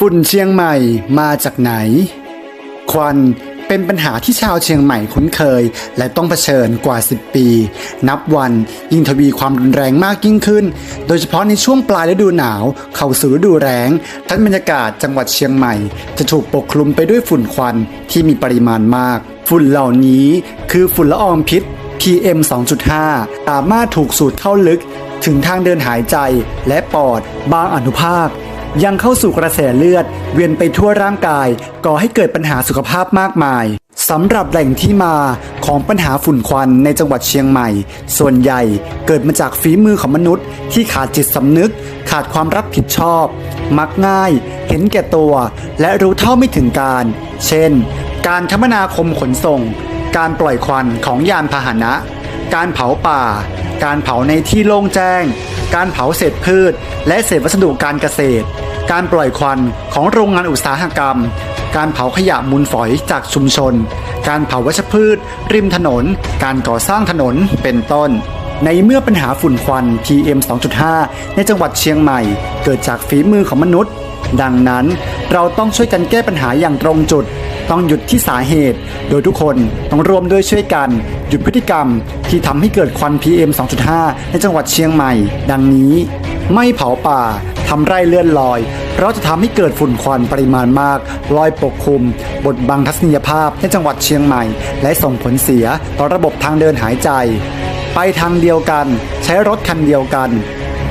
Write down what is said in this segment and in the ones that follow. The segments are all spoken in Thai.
ฝุ่นเชียงใหม่มาจากไหน ควันเป็นปัญหาที่ชาวเชียงใหม่คุ้นเคย และต้องเผชิญกว่า 10 ปี นับวันยิ่งทวีความรุนแรงมากยิ่งขึ้น โดยเฉพาะในช่วงปลายฤดูหนาว เข้าสู่ฤดูแล้งทั้งบรรยากาศจังหวัดเชียงใหม่ จะถูกปกคลุมไปด้วยฝุ่นควันที่มีปริมาณมาก ฝุ่นเหล่านี้คือฝุ่นละอองพิษ PM 2.5 สามารถถูกสูดเข้าลึกถึงทางเดินหายใจและปอดบางอนุภาค ยังเข้าสู่กระแสเลือด เวียนไปทั่วร่างกาย ก่อให้เกิดปัญหาสุขภาพมากมายสำหรับแหล่งที่มาของปัญหาฝุ่นควันในจังหวัดเชียงใหม่ ส่วนใหญ่เกิดมาจากฝีมือของมนุษย์ ที่ขาดจิตสำนึก ขาดความรับผิดชอบ มักง่าย เห็นแก่ตัว และรู้เท่าไม่ถึงการ เช่น การคมนาคมขนส่ง การปล่อยควันของยานพาหนะ การเผาป่า การเผาในที่โล่งแจ้ง การเผาเศษพืช และเศษวัสดุการเกษตร การปล่อยควันของโรงงานอุตสาหกรรม การเผาขยะมูลฝอยจากชุมชน การเผาวัชพืช ริมถนน การก่อสร้างถนนเป็นต้นในเมื่อปัญหาฝุ่นควัน PM 2.5 ในจังหวัดเชียงใหม่ เกิดจากฝีมือของมนุษย์ ดังนั้นเราต้องช่วยกันแก้ปัญหาอย่างตรงจุด ต้องหยุดที่สาเหตุ โดยทุกคนต้องรวมด้วยช่วยกัน หยุดพฤติกรรม ที่ทำให้เกิดควัน PM 2.5 ในจังหวัดเชียงใหม่ ดังนี้ ไม่เผาป่าทำไร่เลื่อนลอย เพราะจะทำให้เกิดฝุ่นควันปริมาณมาก ลอยปกคลุม บดบังทัศนียภาพในจังหวัดเชียงใหม่ และส่งผลเสียต่อระบบทางเดินหายใจ ไปทางเดียวกัน ใช้รถคันเดียวกัน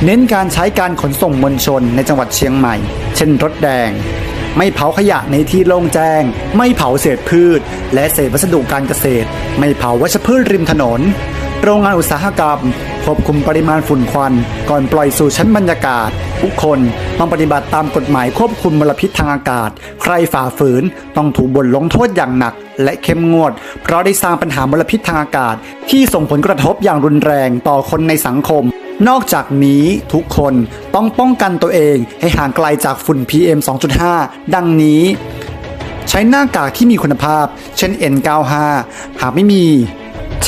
เน้นการใช้การขนส่งมวลชนในจังหวัดเชียงใหม่ เช่นรถแดง ไม่เผาขยะในที่โล่งแจ้ง ไม่เผาเศษพืช และเศษวัสดุการเกษตร ไม่เผาวัชพืชริมถนน โรงงานอุตสาหกรรม ควบคุมปริมาณฝุ่นควัน ก่อนปล่อยสู่ชั้นบรรยากาศ ทุกคนต้องปฏิบัติตามกฎหมายควบคุมมลพิษทางอากาศ ใครฝ่าฝืนต้องถูกบทลงโทษอย่างหนัก และเข้มงวด เพราะได้สร้างปัญหามลพิษทางอากาศ ที่ส่งผลกระทบอย่างรุนแรงต่อคนในสังคมนอกจากนี้ทุกคนต้องป้องกันตัวเองให้ห่างไกลจากฝุ่น PM 2.5 ดังนี้ ใช้หน้ากากที่มีคุณภาพ เช่น N95 หากไม่มี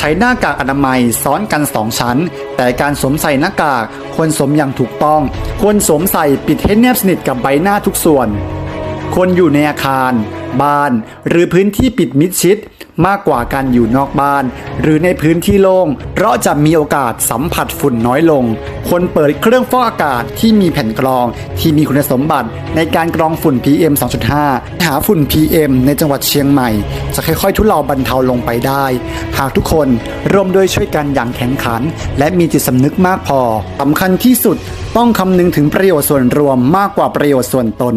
ใช้หน้ากากอนามัยซ้อนกัน 2 ชั้น แต่การสวมใส่หน้ากากควรสวมอย่างถูกต้อง ควรสวมใส่ปิดให้แนบสนิทกับใบหน้าทุกส่วนควรอยู่ในอาคาร บ้าน หรือพื้นที่ปิดมิดชิด มากกว่าการอยู่นอกบ้าน หรือในพื้นที่โล่ง เพราะจะมีโอกาสสัมผัสฝุ่นน้อยลง ควรเปิดเครื่องฟอกอากาศที่มีแผ่นกรอง ที่มีคุณสมบัติในการกรองฝุ่น PM 2.5 หาฝุ่น PM ในจังหวัดเชียงใหม่ จะค่อยๆ ทุเลาบรรเทาลงไปได้ หากทุกคนร่วมด้วยช่วยกันอย่างแข็งขัน และมีจิตสำนึกมากพอสำคัญที่สุดต้องคำนึงถึงประโยชน์ส่วนรวมมากกว่าประโยชน์ส่วนตน